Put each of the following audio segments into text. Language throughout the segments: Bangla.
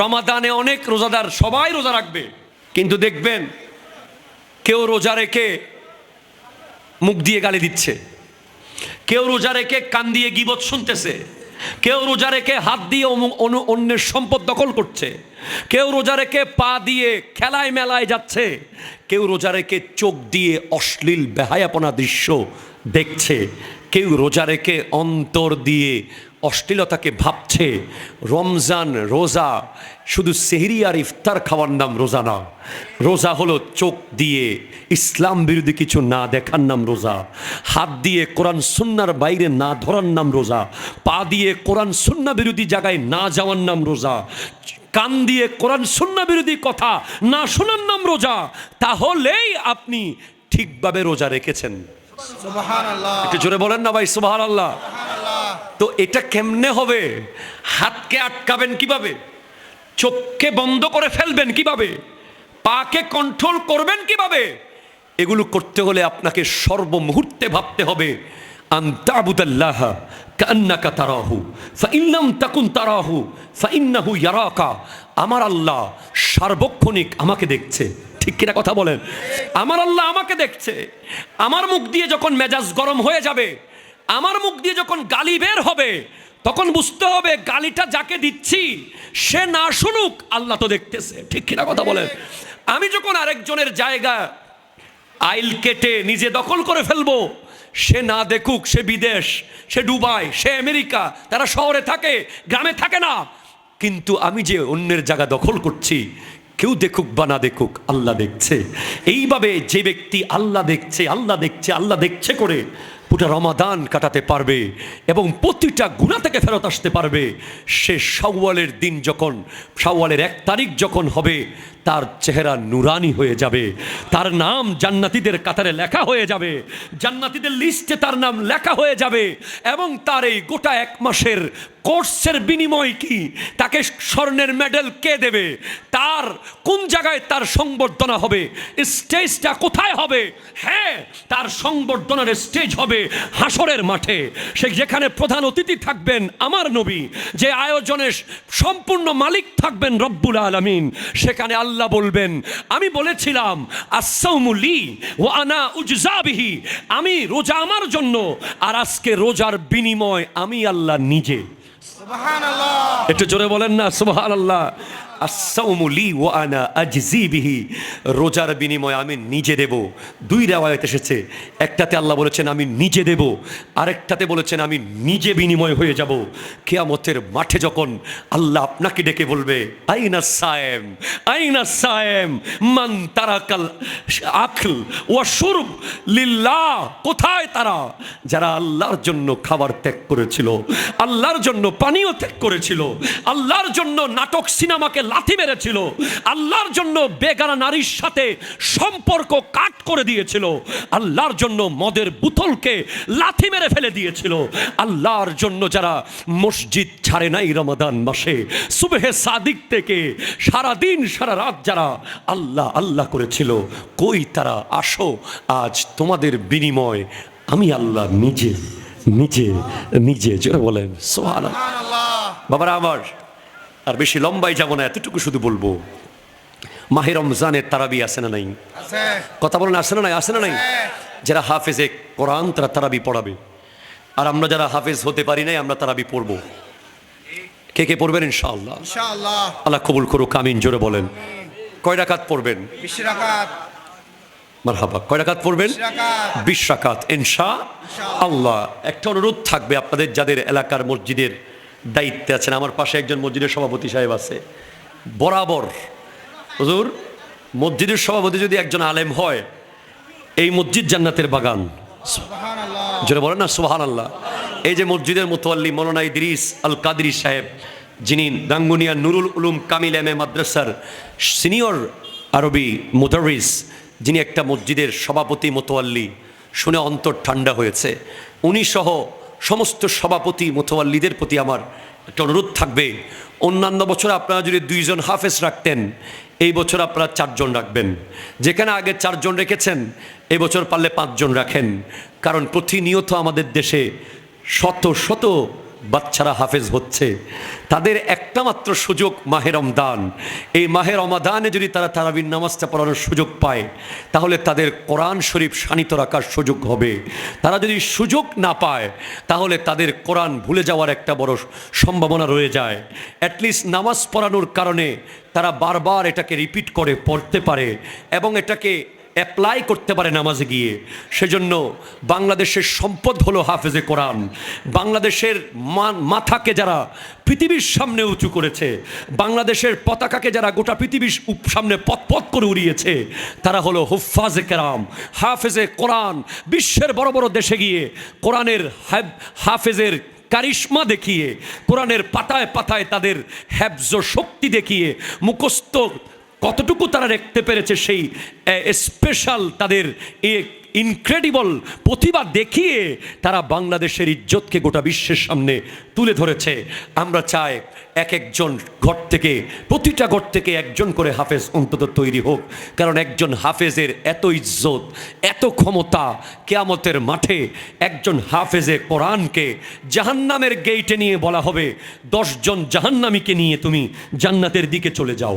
রমাদানে অনেক রোজাদার সবাই রোজা রাখবে। কিন্তু দেখবেন, কেউ রোজা রেখে মুখ দিয়ে গালি দিচ্ছে। কেউ রোজা রেখে কান দিয়ে গিবত শুনতেছে। কেউ রোজা রেখে হাত দিয়ে অন্যের সম্পদ দখল করছে। কেউ রোজা রেখে পা দিয়ে খেলায় মেলায় যাচ্ছে। কেউ রোজা রেখে চোখ দিয়ে অশ্লীল বেহায়াপনা দৃশ্য দেখছে। কেউ রোজা রেখে অন্তর দিয়ে অশ্লীলতাকে ভাবছে, রমজান রোজা, শুধু সেহরি আর ইফতার খাওয়ার নাম রোজা না। রোজা হলো চোখ দিয়ে ইসলাম বিরোধী কিছু না দেখার নাম রোজা। হাত দিয়ে কোরআন সুন্নার বাইরে না ধরার নাম রোজা। পা দিয়ে কোরআন সুন্না বিরোধী জায়গায় না যাওয়ার নাম রোজা। কান দিয়ে কোরআন সুন্না বিরোধী কথা না শোনার নাম রোজা। তাহলেই আপনি ঠিকভাবে রোজা রেখেছেন। একটু জোরে বলেন না ভাই সুবাহ আল্লাহ তো এটা কেমনে হবে? হাতকে আটকাবেন কীভাবে? চোখকে বন্ধ করে ফেলবেন কীভাবে? পাকে কন্ট্রোল করবেন কীভাবে? এগুলো করতে হলে আপনাকে সর্বমুহূর্তে ভাবতে হবে। আন্তাবুদাল্লাহ কান্নাকা তারাহু ফাইল্লাম তাকুন তারাহু ফাইন্নাহু ইয়ারাকা। আমার আল্লাহ সার্বক্ষণিক আমাকে দেখছে। ঠিক কিনা কথা বলেন। আমার আল্লাহ আমাকে দেখছে। আমার মুখ দিয়ে যখন মেজাজ গরম হয়ে যাবে, আমার মুখ দিয়ে যখন গালি বের হবে, তখন বুঝতে হবে গালিটা যাকে দিচ্ছি, সে না শুনুক, আল্লাহ তো দেখতেছে। ঠিক কিনা কথা বলেন। আমি যখন আরেকজনের জায়গা আইল কেটে নিজে দখল করে ফেলব, সে না দেখুক, সে বিদেশ, সে দুবাই, সে আমেরিকা, তারা শহরে থাকে, গ্রামে থাকে না। কিন্তু আমি যে অন্যের জায়গা দখল করছি কেউ দেখুক বা না দেখুক, আল্লাহ দেখছে। এইভাবে যে ব্যক্তি আল্লাহ দেখছে আল্লাহ দেখছে আল্লাহ দেখছে করে পুরো রমাদান কাটাতে পারবে এবং প্রতিটা গুণা থেকে ফেরত আসতে পারবে। সে শাওয়ালের দিন যখন, শাওয়ালের এক তারিখ যখন হবে, তার চেহারা নুরানি হয়ে যাবে। তার নাম জান্নাতীদের কাতারে লেখা হয়ে যাবে। জান্নাতীদের লিস্টে তার নাম লেখা হয়ে যাবে এবং তার এই গোটা এক মাসের কোর্সের বিনিময় কি? তাকে স্বর্ণের মেডেল কে দেবে? তার কোন জায়গায় তার সংবর্ধনা হবে? স্টেজটা কোথায় হবে? হ্যাঁ তার সংবর্ধনার স্টেজ হবে হাসরের মাঠে। সে যেখানে প্রধান অতিথি থাকবেন আমার নবী যে আয়োজনের সম্পূর্ণ মালিক থাকবেন রব্বুল আলমিন সেখানে আল্লাহ বলবেন আমি বলেছিলাম আসাউমুলি ও আনা উজজাবিহি আমি রোজা আমার জন্য আর আজকে রোজার বিনিময় আমি আল্লাহ নিজে। একটু জোরে বলেন না সুবহান আল্লাহ আসাউমুলি ও আনা আজজি বিহি। রোজার বিনিময় আমি নিজে দেব। দুই রেওয়ায়ত এসেছে। একটাতে আল্লাহ বলেছেন, আমি নিজে দেব। আরেকটাতে বলেছেন, আমি নিজে বিনিময় হয়ে যাব। কেয়ামতের মাঠে যখন আল্লাহ আপনাকে ডেকে বলবে, আইনা সায়েম আইনা সায়েম, মান তারাকাল আখল ও সুরব লিল্লাহ। কোথায় তারা? যারা আল্লাহর জন্য খাবার ত্যাগ করেছিল, আল্লাহর জন্য পানীয় ত্যাগ করেছিল, আল্লাহর জন্য নাটক সিনেমাকে লাথি মেরেছিল। আল্লাহর জন্য বেগানা নারীর সাথে সম্পর্ক কাট করে দিয়েছিল। আল্লাহর জন্য মদের বোতলকে লাথি মেরে ফেলে দিয়েছিল। আল্লাহর জন্য যারা মসজিদ ছাড়ে নাই রমাদান মাসে সুবেহে সাদিক থেকে সারা দিন সারা রাত যারা আল্লাহ আল্লাহ করেছিল কই তারা আসো? আজ তোমাদের বিনিময় আমি আল্লাহ নিজে নিজে নিজে জোরে বলেন সোহান বাবারা আমার আর বেশি লম্বাই যাব না এতটুকু শুধু বলব। মাহে রমজানের তারাবি আছে না নাই? কথা বলেন আসে না নাই? আসে না নাই? যারা হাফেজে কোরআন তারা তারাবি পড়াবে। আর আমরা যারা হাফেজ হতে পারি নাই আমরা তারাবি পড়ব। কে কে পড়বেন? ইনশাআল্লাহ। ইনশাআল্লাহ। আল্লাহ কবুল করুক কামিন জোরে বলেন। কয় রাকাত পড়বেন? বিশ রাকাত। মারহাবা। কয় রাকাত পড়বেন? বিশ রাকাত। বিশ রাকাত ইনশা আল্লাহ একটা অনুরোধ থাকবে আপনাদের যাদের এলাকার মসজিদের দায়িত্বে আছেন। আমার পাশে একজন মসজিদের সভাপতি সাহেব আছে। বরাবর। হুজুর মসজিদের সভাপতি যদি একজন আলেম হয় এই মসজিদ জান্নাতের বাগান। যেটা বলেন না সোহান আল্লাহ এই যে মসজিদের মোতোয়াল্লি মৌলানা ইদ্রিস আল কাদরি সাহেব যিনি দাঙ্গুনিয়া নুরুল উলুম কামিল এম এ মাদ্রাসার সিনিয়র আরবি মুদারিস যিনি একটা মসজিদের সভাপতি মোতোয়াল্লি শুনে অন্তর ঠান্ডা হয়েছে। উনি সহ সমস্ত সভাপতি মোথওয়াল্লিদের প্রতি আমার একটা অনুরোধ থাকবে। অন্যান্য বছর আপনারা যদি দুইজন হাফেজ রাখতেন, এই বছর আপনারা চারজন রাখবেন। যেখানে আগে চারজন রেখেছেন, এই বছর পারলে পাঁচজন রাখেন। কারণ প্রতিনিয়ত আমাদের দেশে শত শত বাচ্চারা হাফেজ হচ্ছে, তাদের একটা মাত্র সুযোগ মাহে রমদান। এই মাহে রমাদানে যদি তারা তারাবির নামাজটা পড়ানোর সুযোগ পায়, তাহলে তাদের কোরআন শরীফ শানিত রাখার সুযোগ হবে। তারা যদি সুযোগ না পায়, তাহলে তাদের কোরআন ভুলে যাওয়ার একটা বড় সম্ভাবনা রয়ে যায়। অ্যাটলিস্ট নামাজ পড়ানোর কারণে তারা বারবার এটাকে রিপিট করে পড়তে পারে এবং এটাকে অ্যাপ্লাই করতে পারে নামাজে গিয়ে। সেজন্য বাংলাদেশের সম্পদ হলো হাফেজে কোরআন। বাংলাদেশের মাথাকে যারা পৃথিবীর সামনে উঁচু করেছে, বাংলাদেশের পতাকাকে যারা গোটা পৃথিবীর সামনে পথ করে উড়িয়েছে, তারা হলো হুফাজে কেরাম, হাফেজে কোরআন। বিশ্বের বড় বড় দেশে গিয়ে কোরআনের হাফেজের কারিশ্মা দেখিয়ে, কোরআনের পাতায় পাতায় তাদের হ্যাবজ শক্তি দেখিয়ে, মুখস্থ কতটুকু তারা রাখতে পেরেছে সেই স্পেশাল তাদের এ ইনক্রেডিবল প্রতিভা দেখিয়ে তারা বাংলাদেশের ইজ্জতকে গোটা বিশ্বের সামনে তুলে ধরেছে। আমরা চাই এক একজন ঘর থেকে, প্রতিটা ঘর থেকে একজন করে হাফেজ অন্তত তৈরি হোক। কারণ একজন হাফেজের এত ইজ্জত, এত ক্ষমতা কেয়ামতের মাঠে একজন হাফেজে কোরআনকে জাহান্নামের গেইটে নিয়ে বলা হবে, দশজন জাহান্নামীকে নিয়ে তুমি জান্নাতের দিকে চলে যাও।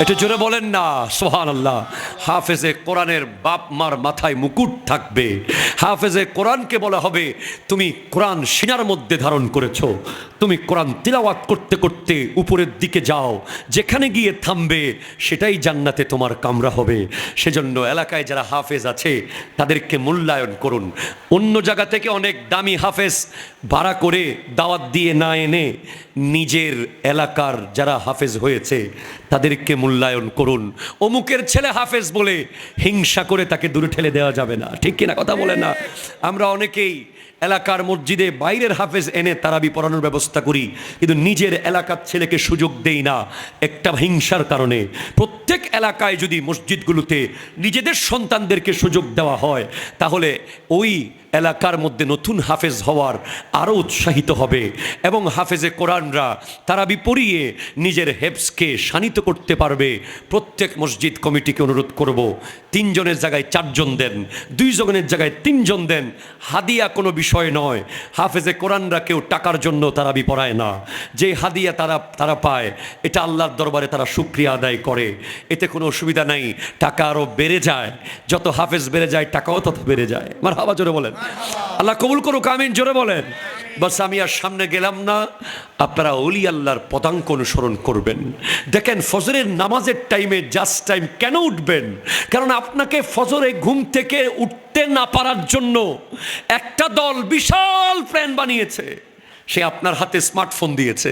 এটা জোরে বলেন না সোহান আল্লাহ হাফেজে কোরআনের বাপ মার মাথায় মুকুট থাকবে। হাফেজে কোরআনকে বলা হবে, তুমি কোরআন সিনার মধ্যে ধারণ করেছ। তুমি কোরআন তিলাওয়াত করতে করতে উপরের দিকে যাও। যেখানে গিয়ে থামবে, সেটাই জান্নাতে তোমার কামরা হবে। সেজন্য এলাকায় যারা হাফেজ আছে, তাদেরকে মূল্যায়ন করুন। অন্য জায়গা থেকে অনেক দামি হাফেজ ভাড়া করে দাওয়াত দিয়ে না এনে নিজের এলাকার যারা হাফেজ হয়েছে তাদেরকে মূল্যায়ন করুন। অমুকের ছেলে হাফেজ বলে হিংসা করে তাকে দূরে ঠেলে দেওয়া যাবে না। ঠিক কিনা কথা বলে না? আমরা অনেকেই এলাকার মসজিদে বাইরের হাফেজ এনে তারাবি পড়ানোর ব্যবস্থা করি, কিন্তু নিজের এলাকার ছেলেকে সুযোগ দেই না একটা হিংসার কারণে। প্রত্যেক এলাকায় যদি মসজিদগুলোতে নিজেদের সন্তানদেরকে সুযোগ দেওয়া হয়, তাহলে ওই এলাকার মধ্যে নতুন হাফেজ হওয়ার আরও উৎসাহিত হবে এবং হাফেজে কোরআনরা তারা বিপরিয়ে নিজের হেফসকে শানিত করতে পারবে। প্রত্যেক মসজিদ কমিটিকে অনুরোধ করব, তিনজনের জায়গায় চারজন দেন, দুইজনের জায়গায় তিনজন দেন, হাদিয়া কোনো বিষয় নয়। হাফেজে কোরআনরা কেউ টাকার জন্য তারা পড়ায় না। যে হাদিয়া তারা তারা পায়, এটা আল্লাহর দরবারে তারা সুক্রিয়া আদায় করে। এতে কোনো অসুবিধা নাই, টাকা আরও বেড়ে যায়। যত হাফেজ বেড়ে যায়, টাকাও তত বেড়ে যায়। আমার হাবা জোরে বলেন। আল্লাহ কবুল করুক, আমিন, জোরে বলেন। বাস, আমি আর সামনে গেলাম না। আপনারা অলি আল্লাহর পদাঙ্ক অনুসরণ করবেন। দেখেন, ফজরের নামাজের টাইমে জাস্ট টাইম কেন উঠবেন? কারণ আপনাকে ফজরে ঘুম থেকে উঠতে না পারার জন্য একটা দল বিশাল প্ল্যান বানিয়েছে। সে আপনার হাতে স্মার্টফোন দিয়েছে,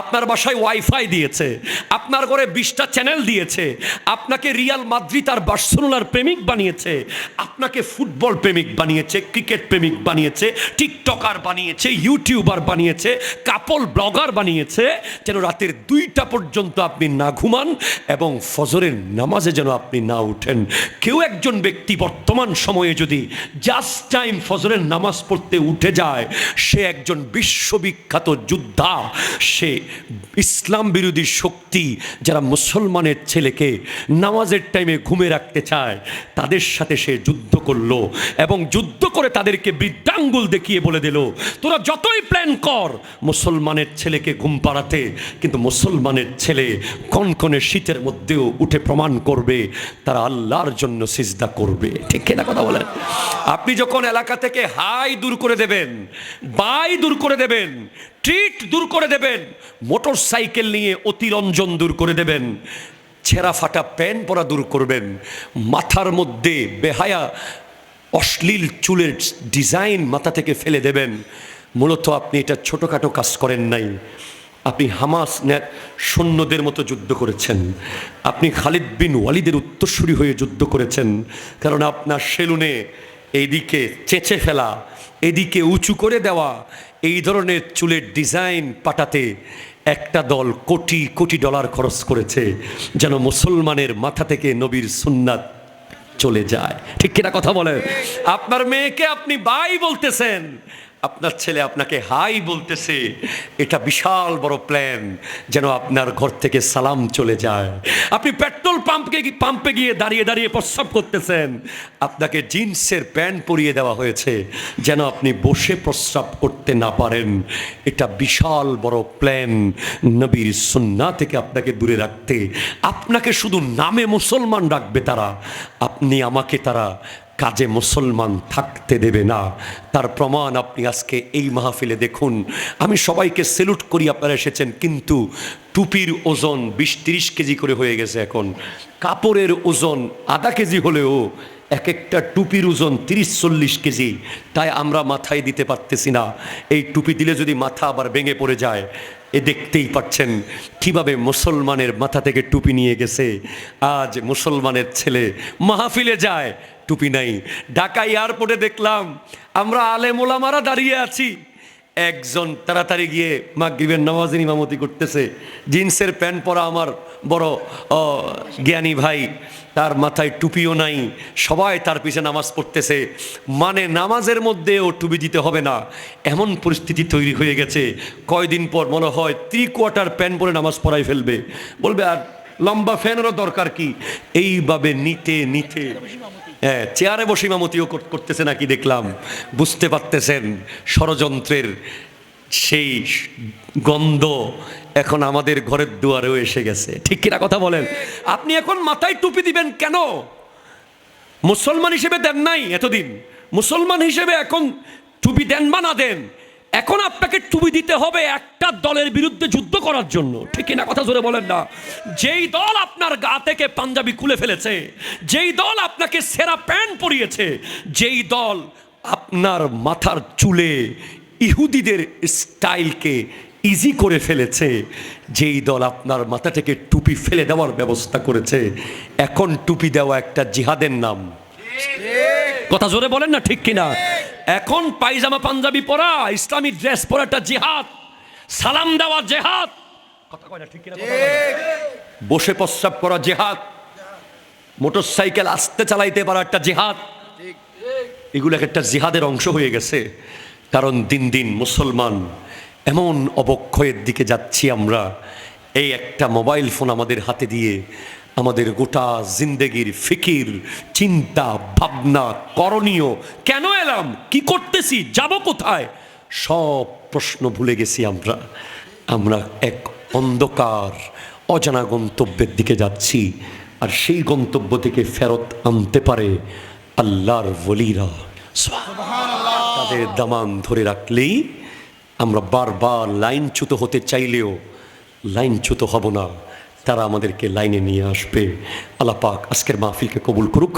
আপনার বাসায় ওয়াইফাই দিয়েছে, আপনার ঘরে বিশটা চ্যানেল দিয়েছে, আপনাকে রিয়াল মাদ্রিদ আর বার্সেলোনার প্রেমিক বানিয়েছে, আপনাকে ফুটবল প্রেমিক বানিয়েছে ক্রিকেট প্রেমিক বানিয়েছে টিকটকার বানিয়েছে ইউটিউবার বানিয়েছে কাপল ব্লগার বানিয়েছে, যেন রাতের দুইটা পর্যন্ত আপনি না ঘুমান এবং ফজরের নামাজে যেন আপনি না উঠেন। কেউ একজন ব্যক্তি বর্তমান সময়ে যদি জাস্ট টাইম ফজরের নামাজ পড়তে উঠে যায়, সে একজন বিশ্ববিখ্যাত যোদ্ধা, সে ইসলাম বিরোধী শক্তি যারা মুসলমানের ছেলেকে নামাজের টাইমে ঘুমে রাখতে চায়, তাদের সাথে সে যুদ্ধ করল এবং যুদ্ধ করে তাদেরকে বৃদ্ধাঙ্গুল দেখিয়ে বলে দিল, তোরা যতই প্ল্যান কর মুসলমানের ছেলেকে ঘুম পাড়াতে, কিন্তু মুসলমানের ছেলে কনকনে শীতের মধ্যেও উঠে প্রমাণ করবে, তারা আল্লাহর জন্য সিজদা করবে। ঠিক কিনা কথা বলেন? আপনি যখন এলাকা থেকে হাই দূর করে দেবেন, বাই দূর করে দেবেন ট্রিট দূর করে দেবেন মোটর সাইকেল নিয়ে অতিরঞ্জন দূর করে দেবেন, ছেঁড়া ফাটা প্যান্ট পরা দূর করবেন, মাথার মধ্যে বেহায়া অশ্লীল চুলের ডিজাইন মাথা থেকে ফেলে দেবেন। মূলত আপনি এটা ছোটোখাটো কাজ করেন নাই। আপনি হামাস নে- সৈন্যদের মতো যুদ্ধ করেছেন। আপনি খালিদ বিন ওয়ালিদের উত্তরসূরি হয়ে যুদ্ধ করেছেন। কারণ আপনার সেলুনে এইদিকে চেঁচে ফেলা এদিকে উঁচু করে দেওয়া এই ধরনের চুলের ডিজাইন পাঠাতে একটা দল কোটি কোটি ডলার খরচ করেছে, যেন মুসলমানের মাথা থেকে নবীর সুন্নাত চলে যায়। ঠিক কিনা কথা বলেন? আপনার মেয়েকে আপনি বাই বলতেছেন আপনার ছেলে আপনাকে হাই বলতেছে, এটা বিশাল বড় প্ল্যান যেন আপনার ঘর থেকে সালাম চলে যায়। আপনি পেট্রোল পাম্পকে পাম্পে গিয়ে দাঁড়িয়ে দাঁড়িয়ে প্রস্রাব করতেছেন। আপনাকে জিন্সের প্যান্ট পরিয়ে দেওয়া হয়েছে, যেন আপনি বসে প্রস্রাব করতে না পারেন। এটা বিশাল বড় প্ল্যান নবীর সুন্না থেকে আপনাকে দূরে রাখতে। আপনাকে শুধু নামে মুসলমান রাখবে তারা। আপনি আমাকে তারা কাজে মুসলমান থাকতে দেবে না। তার প্রমাণ আপনি আজকে এই মাহফিলে দেখুন। আমি সবাইকে সেলুট করি, আপনারা এসেছেন, কিন্তু টুপির ওজন বিশ তিরিশ কেজি করে হয়ে গেছে এখন। কাপড়ের ওজন আধা কেজি হলেও এক একটা টুপির ওজন তিরিশ চল্লিশ কেজি। তাই আমরা মাথায় দিতে পারতেছি না। এই টুপি দিলে যদি মাথা আবার ভেঙে পড়ে যায়, এ দেখতেই পাচ্ছেন কীভাবে মুসলমানের মাথা থেকে টুপি নিয়ে গেছে। আজ মুসলমানের ছেলে মাহফিলে যায় টুপি নাই। ঢাকা এয়ারপোর্টে দেখলাম, আমরা আলেমোলামারা দাঁড়িয়ে আছি। একজন তাড়াতাড়ি গিয়ে মাগরিবের নামাজের ইমামতি করতেছে। জিন্সের প্যান্ট পরা আমার বড় জ্ঞানী ভাই, তার মাথায় টুপিও নাই, সবাই তার পিছে নামাজ পড়তেছে। মানে নামাজের মধ্যেও টুপি দিতে হবে না। এমন পরিস্থিতি তৈরি হয়ে গেছে। কয়দিন পর মনে হয় থ্রি কোয়ার্টার প্যান্ট পরে নামাজ পড়াই ফেলবে। বলবে, আর লম্বা ফ্যানেরও দরকার কি? এইভাবে নিতে নিতে হ্যাঁ চেয়ারে বসে ইমামতিও করতেছে নাকি দেখলাম। বুঝতে পারতেছেন, ষড়যন্ত্রের সেই গন্ধ এখন আমাদের ঘরের দুয়ারেও এসে গেছে। ঠিক কিনা কথা বলেন? আপনি এখন মাথায় টুপি দিবেন কেন? মুসলমান হিসেবে দেন নাই এতদিন। মুসলমান হিসেবে এখন টুপি দেন বা না দেন? এখন আপনাকে টুপি দিতে হবে একটা দলের বিরুদ্ধে যুদ্ধ করার জন্য। ঠিক না কথা জোরে বলেন না? যেই দল আপনার গা থেকে পাঞ্জাবি খুলে ফেলেছে যেই দল আপনাকে সেরা প্যান্ট পরিয়েছে যেই দল আপনার মাথার চুলে ইহুদিদের স্টাইলকে ইজি করে ফেলেছে যেই দল আপনার মাথা থেকে টুপি ফেলে দেওয়ার ব্যবস্থা করেছে এখন টুপি দেওয়া একটা জিহাদের নাম। কথা জোরে বলেন না ঠিক কিনা? এখন পায়জামা পাঞ্জাবি পরা ইসলামিক ড্রেস পরা একটা জিহাদ সালাম দেওয়া জেহাদ। কথা কয় না ঠিক কিনা বসে প্রস্রাব করা জেহাদ মোটরসাইকেল আসতে চালাইতে পারা একটা জেহাদ। এগুলো এক একটা জিহাদের অংশ হয়ে গেছে কারণ দিন দিন মুসলমান এমন অবক্ষয়ের দিকে যাচ্ছি আমরা এই একটা মোবাইল ফোন আমাদের হাতে দিয়ে আমাদের গোটা জিন্দেগির ফিকির চিন্তা ভাবনা করণীয়। কেন এলাম? কি করতেছি? যাব কোথায়? সব প্রশ্ন ভুলে গেছি আমরা। আমরা এক অন্ধকার অজানা গন্তব্যের দিকে যাচ্ছি। আর সেই গন্তব্য থেকে ফেরত আনতে পারে আল্লাহর বলিরা তাদের দামান ধরে রাখলেই আমরা বারবার লাইনচ্যুত হতে চাইলেও লাইনচ্যুত হব না। তারা আমাদেরকে লাইনে নিয়ে আসবে। আল্লাহ পাক আজকের মাহফিলকে কবুল করুক।